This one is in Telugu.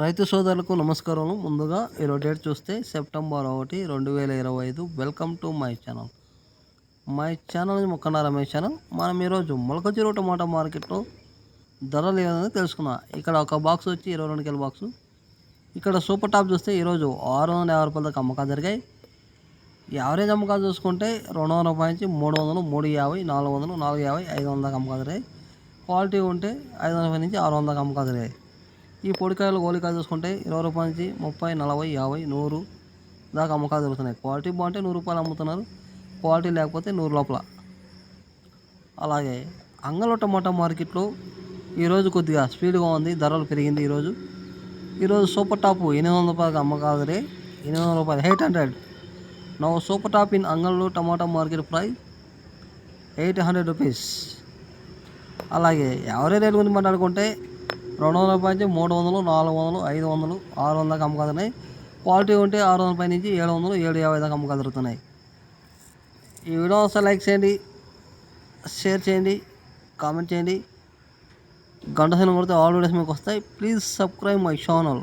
రైతు సోదరులకు నమస్కారం. ముందుగా ఈరోజు డేట్ చూస్తే సెప్టెంబర్ ఒకటి రెండు వేల ఇరవై ఐదు. Welcome to my channel. My channel Mokkana Ramesh channel. మనం ఈరోజు మొలకచెరువు టమాటా మార్కెట్లో ధర లేదని తెలుసుకుందాం. ఇక్కడ ఒక బాక్స్ వచ్చి ఇరవై రెండు కిలో బాక్సు. ఇక్కడ సూపర్ టాప్ చూస్తే ఈరోజు ఆరు వందల యాభై రూపాయల దాకా అమ్మకాలు జరిగాయి. యావరేజ్ అమ్మకాలు చూసుకుంటే రెండు వందల రూపాయల నుంచి మూడు వందలు మూడు యాభై నాలుగు వందలు నాలుగు యాభై ఐదు వందల దాకా అమ్మకాలు జరిగాయి. క్వాలిటీ ఉంటే ఐదు వందల నుంచి ఆరు వందల దాకా అమ్మకాలు జరిగాయి. ఈ పొడికాయలు గోలికాయలు చూసుకుంటే ఇరవై రూపాయల నుంచి ముప్పై నలభై యాభై నూరు దాకా అమ్మకాలు జరుగుతున్నాయి. క్వాలిటీ బాగుంటే నూరు రూపాయలు అమ్ముతున్నారు. క్వాలిటీ లేకపోతే నూరు లోపల. అలాగే అంగలో టమాటా మార్కెట్లో ఈరోజు కొద్దిగా స్పీడ్గా ఉంది. ధరలు పెరిగింది ఈరోజు. ఈరోజు సూపర్ టాప్ ఎనిమిది వందల రూపాయలకి అమ్మకాలు రే ఎనిమిది వందల రూపాయలు eight hundred. Now super top in Angallu tomato market price eight hundred rupees. అలాగే ఎవరే రేటు గురించి మాట్లాడుకుంటే రెండు వందల రూపాయల నుంచి మూడు వందలు నాలుగు వందలు ఐదు వందలు ఆరు వందల దాకా అమ్మకాలున్నాయి క్వాలిటీ ఉంటే ఆరు వందల పై నుంచి ఏడు వందలు ఏడు యాభై దాకా అమ్మకాలు జరుగుతున్నాయి ఈ వీడియో వస్తే లైక్ చేయండి షేర్ చేయండి కామెంట్ చేయండి. గంట సినిమా కొడితే ఆల్ వీడియోస్ మీకు వస్తాయి. Please subscribe my channel.